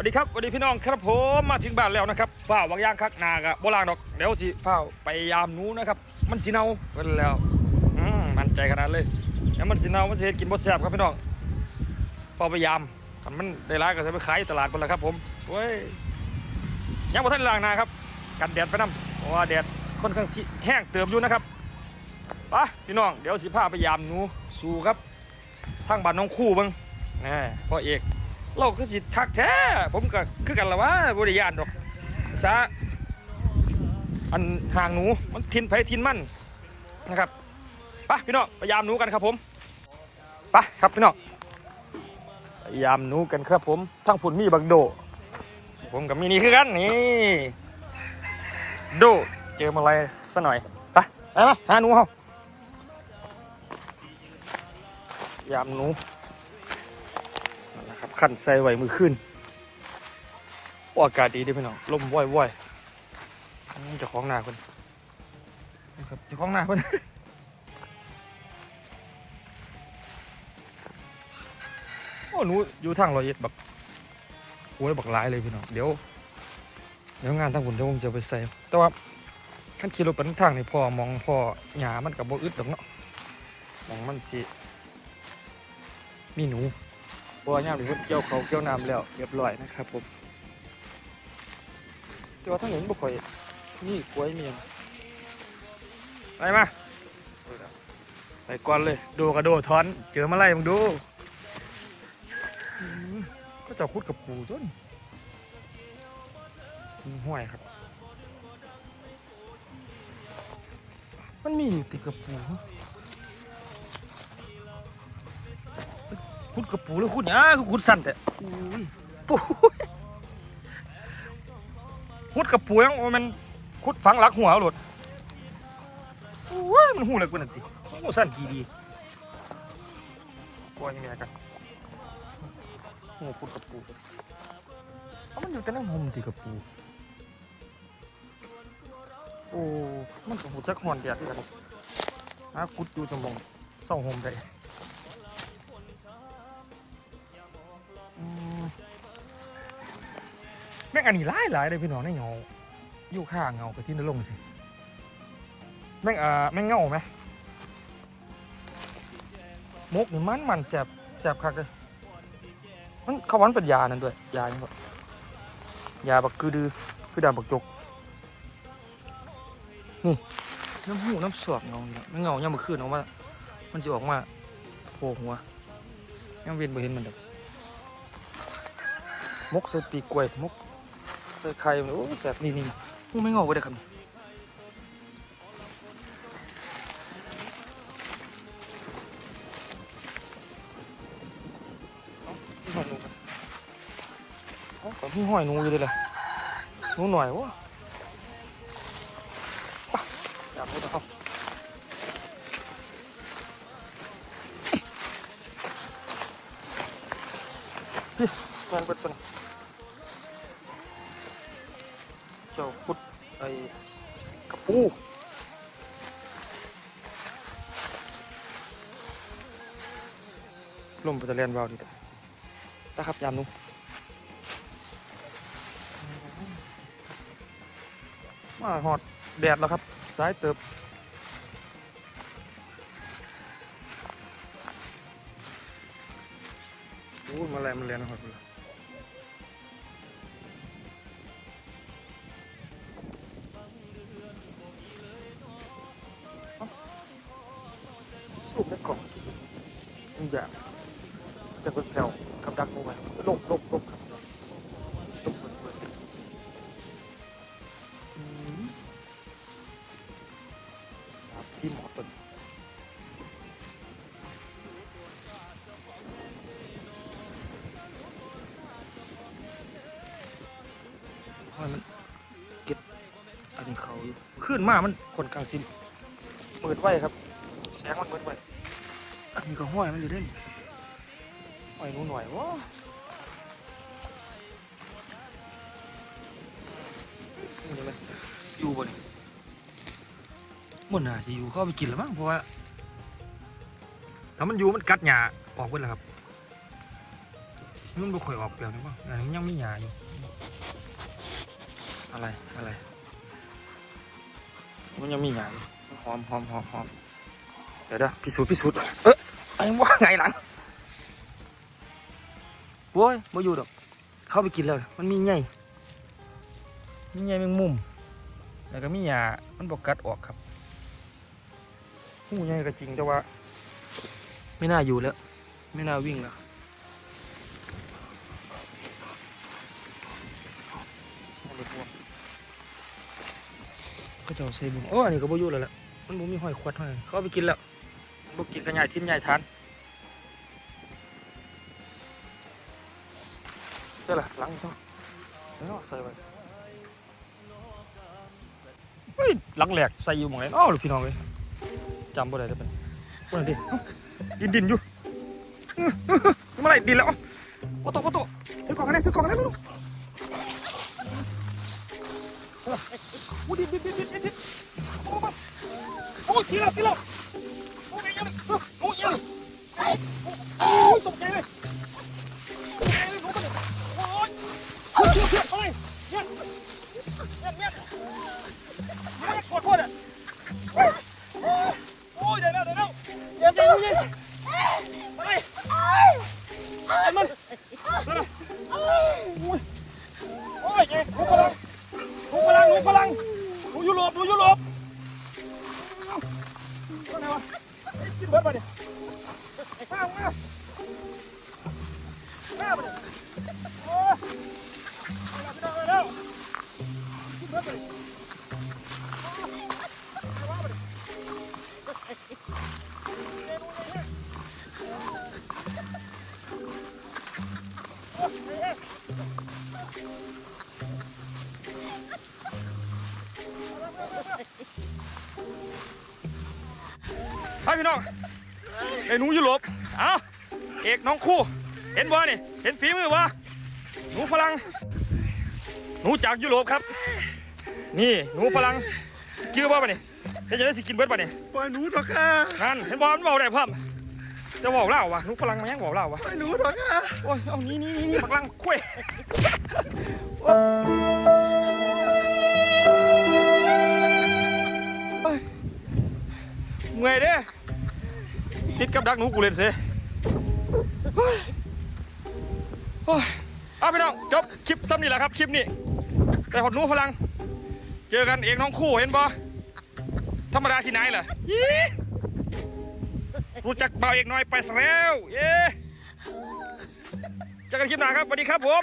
วัสดีครับสวัสดีพี่น้องครับผมมาถึงบ้านแล้วนะครับฝ้าวางย่างคักนากะโบราณดอกเดี๋ยวสิฝ้าไปยามนู้นะครับ มันสิเนาเพิ่นแล้วอืมมันใจขนาดเลยแล้วมันสิเนามันสิเฮ็ดกินบ่แซบครับพี่น้องฝ้าไปยามคันมันได้ร้ายก็จะไปขายตลาดพุ่นละครับผมเว้ยยังบ่ทันล้างนาครับ กันแดดไปนํเพราะว่าแดดค่อนข้างแห้งเติมอยู่นะครับไปพี่น้องเดี๋ยวสิพาไปยามนู้สู่ครับทางบ้านน้องคู่บิ่งแหน่พ่อเอก เราคือสิทักแท้ ผมก็คือกันละว่าบริยานดอกซะอันห่างหนูมันทินไผทินมั่นนะครับไปพี่น้องพยายามหนูกันครับผมไปครับพี่น้องพยายามหนูกันครับผมทั้งผุนมีบักโด ผมกับมีนี่คือกันนี่โดเจอมาอะไรซะหน่อยไปไปมาหาหนูเขาพยายามหนู ขันใส่ไหวมือขึ้นอากาศดีด้วยพี่น้องลมว่อยว่อยจะคล้องหน้าคนนะครับจะคล้องหน้าคนโอ้หนูอยู่ทางรอยเอ็ดแบบโอ้ยบักหลายเลยพี่น้องเดี๋ยวเดี๋ยวงานทางผมเดี๋ยวผมจะไปใส่แต่ว่าขั้นขี่รถไปทางนี่พอมองพอหยามันกับโบอึดดอกเนาะมองมันสิมีหนู เพราะว่าย่ามนี้เพิ่นเกี่ยวเขาเกี่ยวน้ำแล้วเรียบร้อยนะครับผมแต่ว่าทั้งนี้บ่ค่อยนี่กล้วยเมียังไปมาไปก่อนเลยโดกระโดดทอน เจอมาไล่มึงดูก็จะคุดกับปูต้นห้วยครับ มันมีอยู่ติดกับปู ขุดกระปูหรือขุดหยังคือขุดสั้นแต่ปูขุดกระปูยังโอ้มันขุดฝังหลักหัวเอาโหลดโอ้ยมันหูเลยกูนั่นติโอ้สั้นกี่ดีกลัวยังไงกันโอ้ขุดกระปูเอามันอยู่แต่ในหมติกระปูโอ้ มันก็หูจักหอนแดดด้วยกันหาขุดอยู่สมองเศร้าหมได้ แม่งอันนี้หลายหลายเลยพี่น้องในเงาอยู่ข้างเงาไปที่นลงสิแม่งอ่าแม่งเงาไหมมกนี่มันมันแสบแสบคักเลยมันเขาวันเป็นยานั่นด้วยยาอย่างแบบยาบักคือดือคือดาบักจกนี่น้ำหูน้ำสวบเงาเนี่ยมันเงาย่ามมื่อคืนออกมามันจะออกมาโผล่หัวยังเวียนไปเห็นมันเด็กมกใส่ปีกกล้วยมก ใส่ไข่มันโอ้แสบนี่นี่มูไม่งอกไว้ได้ครับนี่เอาพี่หอยงูเอากับพี่หอยนูอยู่เลยลยหนูหน่อยวะไปจับมือเอาพี่แมนเปิดตัวนี้ จ้าพุดไอ้กระปูลมไปตะเลียนวาวดีนะครับยามนุมาหอดแดดแล้วครับ สายเติบโอ้มาแรงมาแรงนะครับ ที่หมอต้นมันเก็บอันนี้เขาอยู่ขึ้นมามันคนกลางซิมเปิดไว้ครับ แสงมันเบิดไปอันนี้ก็ห้อยมันอยู่ด้นห้อยหนูหน่อยวะนี่มันอยู่บ่นี่ มันน่าจะอยู่เข้าไปกินแล้วมั้งเพราะว่าถ้ามันอยู่มันกัดหญ้าออกไปแล้วครับมันบ่ค่อยออกเปลือกนี่ป่ะอันนี้มันยังมีหยาอยู่อะไรอะไรมันยังมีหยาอยู่หอมหอมหอมหอมเดี๋ยวเดี๋ยวพิสูจน์พิสูจน์เอ๊ะไอ้ว่าไงหลังโว้ยบ่อยู่ดอกเข้าไปกินแล้วมันมีไงมีไงแมงมุมแล้วก็มีหยามันบอกกัดออกครับ หูใหญ่ก็จริงแต่ว่า ไม่น่าอยู่แล้ว ไม่น่าวิ่งแล้วก็จะเอาใส่บุ้งโอ้อันนี้ก็บ่อยู่แล้วแหละมันบ่มีหอยขวดหอยเขาเอาไปกินแล้วบ่กินกันใหญ่ทิ้นใหญ่ทานเจ้าล่ะหลังต้องเอาใส่ไว้เฮ้ยหลังแหลกใส่อยู่หมองไหนอ้าวพี่น้องเลย จำบ่ได้แล้วเป็นบ่ได้ดิเอ้าดินดินอยู่อื้ออื้ออื้อเมื่อไหรดินแล้วเอ้าโอ้โตโอ้โตถือกล่องกันได้ถือกล่องกันได้ลูกโอ้ดิดิดิดิดิดิโอ้มาโอ้ทีละทีละโอ้ยยังโอ้ยยังโอ้ยตกใจเลยตกใจเลยรู้ปะเนี่ยโอ้ยโอ้ยเพื่อนเพื่อนเฮ้ยเนี่ยเนี่ยเนี่ยเนี่ยปวดปวดอะ ยวเดี๋ยวเดี๋ยวไปไอ้มันโอ้ยโอ้ยเจ๊ทุกพลังหนูพลังหนูพลังหนูยุโรปหนูยุโรปเอ้าไงวะกินเบิร์ดมาดิมามามามาดิโอ้ยเอาละพี่น้องเอาแล้วกินเบิร์ดมาดิ ไปพี่น้องไอ้หนูยุโรปเอ้าเอกน้องคู่ เห็นบ่นี่ เห็นฝีมือบ่หนูฝรั่งหนูจากยุโรปครับ นี่หนูฝรั่งชื่อบ่ปะนี่ เห็นจะได้สิกินเบิดปะนี่ปล่อยหนูเถอะค่ะนั่นเห็นบ่มันเบาได้พร้อมจะบอกเล่าวะหนูฝรั่งมันยังบอกเล่าวะปล่อยหนูเถอะค่ะโอ้ยเอานี่นี่นี่นี่ปักลังคุยโอ้ยเมื่อยเด้ติดกับดักหนูกูเล่นเสียโอ้ยโอ้ยเอาไปน้องจบคลิปซ้ำนี่แหละครับคลิปนี้แต่หดหนูพลังเจอกันเอกน้องคู่เห็นบ่ ธรรมดาที่ไหนล่ะยี้รู้จักเบาเอกน้อยไปซะแล้ว เย้เจอกันคลิปหน้าครับสวัสดีครับผม